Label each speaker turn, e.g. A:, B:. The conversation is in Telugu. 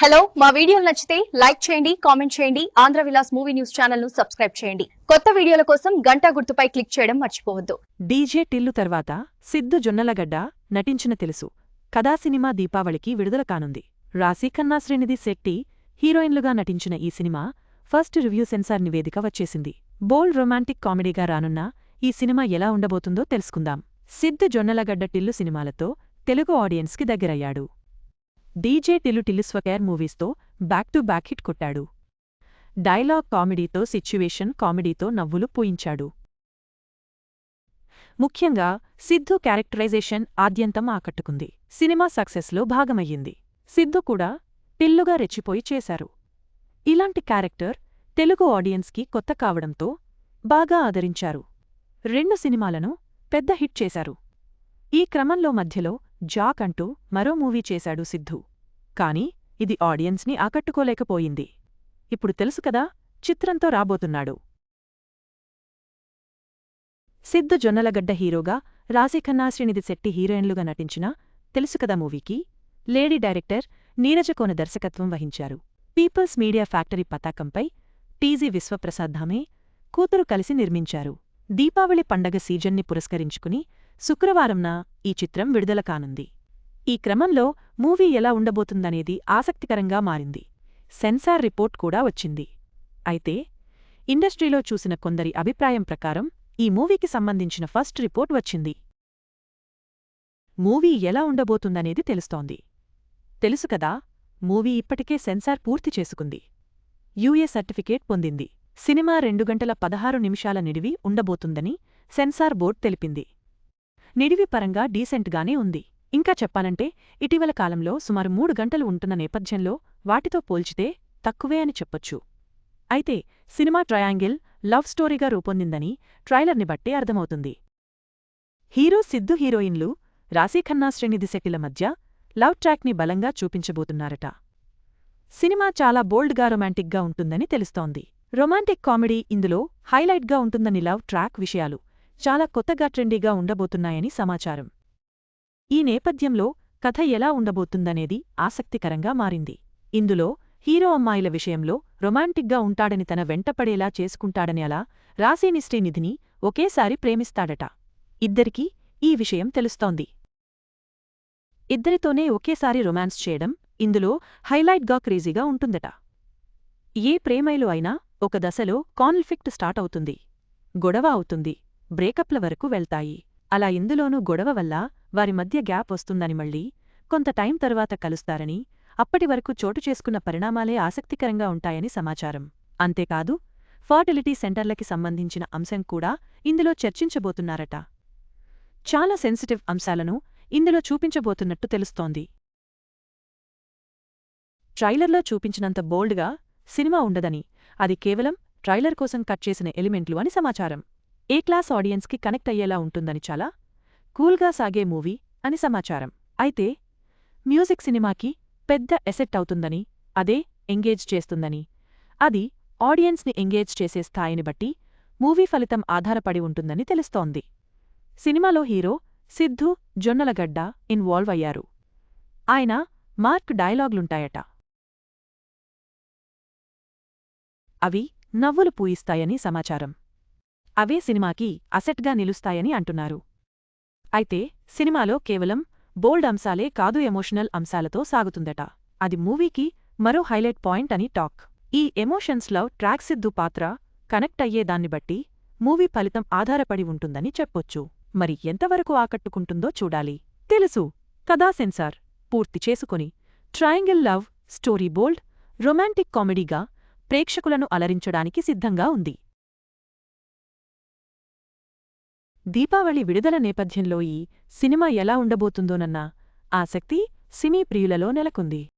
A: హలో మా వీడియోలు నచ్చితే లైక్ చేయండి కామెంట్ చేయండి ఆంధ్ర విలాస్ మూవీ న్యూస్ ఛానల్ను సబ్స్క్రైబ్ చేయండి. కొత్త వీడియోల కోసం గంటా గుర్తుపై క్లిక్ చేయడం మర్చిపోవద్దు.
B: డీజే టిల్లు తర్వాత సిద్ధు జొన్నలగడ్డ నటించిన తెలుసు. కథా సినిమా దీపావళికి విడుదల కానుంది. రాశీఖన్నా శ్రీనిధి శెట్టి హీరోయిన్లుగా నటించిన ఈ సినిమా ఫస్ట్ రివ్యూ సెన్సార్ నివేదిక వచ్చేసింది. బోల్డ్ రొమాంటిక్ కామెడీగా రానున్న ఈ సినిమా ఎలా ఉండబోతుందో తెలుసుకుందాం. సిద్ధు జొన్నలగడ్డ టిల్లు సినిమాలతో తెలుగు ఆడియన్స్కి దగ్గరయ్యాడు. డీజే టిలు టిల్లు స్వకేర్ మూవీస్తో బ్యాక్ టు బ్యాక్ హిట్ కొట్టాడు. డైలాగ్ కామెడీతో సిచ్యువేషన్ కామెడీతో నవ్వులు పూయించాడు. ముఖ్యంగా సిద్ధు క్యారెక్టరైజేషన్ ఆద్యంతం ఆకట్టుకుంది. సినిమా సక్సెస్లో భాగమయ్యింది. సిద్ధు కూడా పిల్లుగా రెచ్చిపోయి చేశారు. ఇలాంటి క్యారెక్టర్ తెలుగు ఆడియన్స్కి కొత్త కావడంతో బాగా ఆదరించారు. రెండు సినిమాలను పెద్ద హిట్ చేశారు. ఈ క్రమంలో మధ్యలో జాక్ అంటూ మరో మూవీ చేశాడు సిద్ధు. కాని ఇది ఆడియన్స్ని ఆకట్టుకోలేకపోయింది. ఇప్పుడు తెలుసు కదా చిత్రంతో రాబోతున్నాడు. సిద్ధు జొన్నలగడ్డ హీరోగా రాజీఖన్నా శ్రీనిధి శెట్టి హీరోయిన్లుగా నటించిన తెలుసుకదా మూవీకి లేడీ డైరెక్టర్ నీరజకోన దర్శకత్వం వహించారు. పీపుల్స్ మీడియా ఫ్యాక్టరీ పతాకంపై టీజీ విశ్వప్రసాద్ ధామే కూతురు కలిసి నిర్మించారు. దీపావళి పండగ సీజన్ని పురస్కరించుకుని శుక్రవారంన ఈ చిత్రం విడుదల కానుంది. ఈ క్రమంలో మూవీ ఎలా ఉండబోతుందనేది ఆసక్తికరంగా మారింది. సెన్సార్ రిపోర్ట్ కూడా వచ్చింది. అయితే ఇండస్ట్రీలో చూసిన కొందరి అభిప్రాయం ప్రకారం ఈ మూవీకి సంబంధించిన ఫస్ట్ రిపోర్ట్ వచ్చింది. మూవీ ఎలా ఉండబోతుందనేది తెలుస్తోంది. తెలుసు కదా మూవీ ఇప్పటికే సెన్సార్ పూర్తి చేసుకుంది. యూఏ సర్టిఫికేట్ పొందింది. సినిమా రెండు గంటల పదహారు నిమిషాల నిడివి ఉండబోతుందని సెన్సార్ బోర్డ్ తెలిపింది. నిడివి పరంగా డీసెంట్గానే ఉంది. ఇంకా చెప్పాలంటే ఇటీవల కాలంలో సుమారు మూడు గంటలు ఉంటున్న నేపథ్యంలో వాటితో పోల్చితే తక్కువే అని చెప్పొచ్చు. అయితే సినిమా ట్రయాంగిల్ లవ్ స్టోరీగా రూపొందిందని ట్రైలర్ని బట్టే అర్థమవుతుంది. హీరో సిద్ధు హీరోయిన్లు రాశీఖన్నా శ్రీనిధి శకిల మధ్య లవ్ ట్రాక్ని బలంగా చూపించబోతున్నారట. సినిమా చాలా బోల్డ్గా రొమాంటిక్గా ఉంటుందని తెలుస్తోంది. రొమాంటిక్ కామెడీ ఇందులో హైలైట్గా ఉంటుందని లవ్ ట్రాక్ విషయాలు. చాలా కొత్తగా ట్రెండీగా ఉండబోతున్నాయని సమాచారం. ఈ నేపథ్యంలో కథ ఎలా ఉండబోతుందనేది ఆసక్తికరంగా మారింది. ఇందులో హీరో అమ్మాయిల విషయంలో రొమాంటిక్గా ఉంటాడని తన వెంటపడేలా చేసుకుంటాడని అలా రాసేని ఒకేసారి ప్రేమిస్తాడట. ఇద్దరికీ ఈ విషయం తెలుస్తోంది. ఇద్దరితోనే ఒకేసారి రొమాన్స్ చేయడం ఇందులో హైలైట్గా క్రేజీగా ఉంటుందట. ఏ ప్రేమైలు అయినా ఒక దశలో కాన్ఫ్లిక్ట్ స్టార్ట్ అవుతుంది. గొడవ అవుతుంది. బ్రేకప్ల వరకు వెళ్తాయి. అలా ఇందులోనూ గొడవ వల్ల వారి మధ్య గ్యాప్ వస్తుందని మళ్ళీ కొంత టైం తర్వాత కలుస్తారని అప్పటి వరకు చోటు చేసుకున్న పరిణామాలే ఆసక్తికరంగా ఉంటాయని సమాచారం. అంతేకాదు ఫర్టిలిటీ సెంటర్లకి సంబంధించిన అంశం కూడా ఇందులో చర్చించబోతున్నారట. చాలా సెన్సిటివ్ అంశాలను ఇందులో చూపించబోతున్నట్టు తెలుస్తోంది. ట్రైలర్లో చూపించినంత బోల్డ్గా సినిమా ఉండదని అది కేవలం ట్రైలర్ కోసం కట్ చేసిన ఎలిమెంట్లు అని సమాచారం. ఏ క్లాస్ ఆడియన్స్కి కనెక్ట్ అయ్యేలా ఉంటుందని చాలా కూల్గా సాగే మూవీ అని సమాచారం. అయితే మ్యూజిక్ సినిమాకి పెద్ద ఎసెట్ అవుతుందని అదే ఎంగేజ్ చేస్తుందని అది ఆడియన్స్ని ఎంగేజ్ చేసే స్థాయిని బట్టి మూవీ ఫలితం ఆధారపడి ఉంటుందని తెలుస్తోంది. సినిమాలో హీరో సిద్ధు జొన్నలగడ్డ ఇన్వాల్వ్ అయ్యారు. ఆయన మార్క్ డైలాగ్లుంటాయట. అవి నవ్వులు పూయిస్తాయని సమాచారం. అవే సినిమాకి అసెట్గా నిలుస్తాయని అంటున్నారు. అయితే సినిమాలో కేవలం బోల్డ్ అంశాలే కాదు ఎమోషనల్ అంశాలతో సాగుతుందట. అది మూవీకి మరో హైలైట్ పాయింట్ అని టాక్. ఈ ఎమోషన్స్లో ట్రాక్ సిద్ధు పాత్ర కనెక్ట్ అయ్యేదాన్ని బట్టి మూవీ ఫలితం ఆధారపడి ఉంటుందని చెప్పొచ్చు. మరి ఎంతవరకు ఆకట్టుకుంటుందో చూడాలి. తెలుసు. కథా సెన్సార్. పూర్తి చేసుకొని triangle love story bold romantic కామెడీగా ప్రేక్షకులను అలరించడానికి సిద్ధంగా ఉంది. దీపావళి విడుదల నేపథ్యంలో ఈ సినిమా ఎలా ఉండబోతుందోనన్న ఆసక్తి సినీ ప్రియులలో నెలకొంది.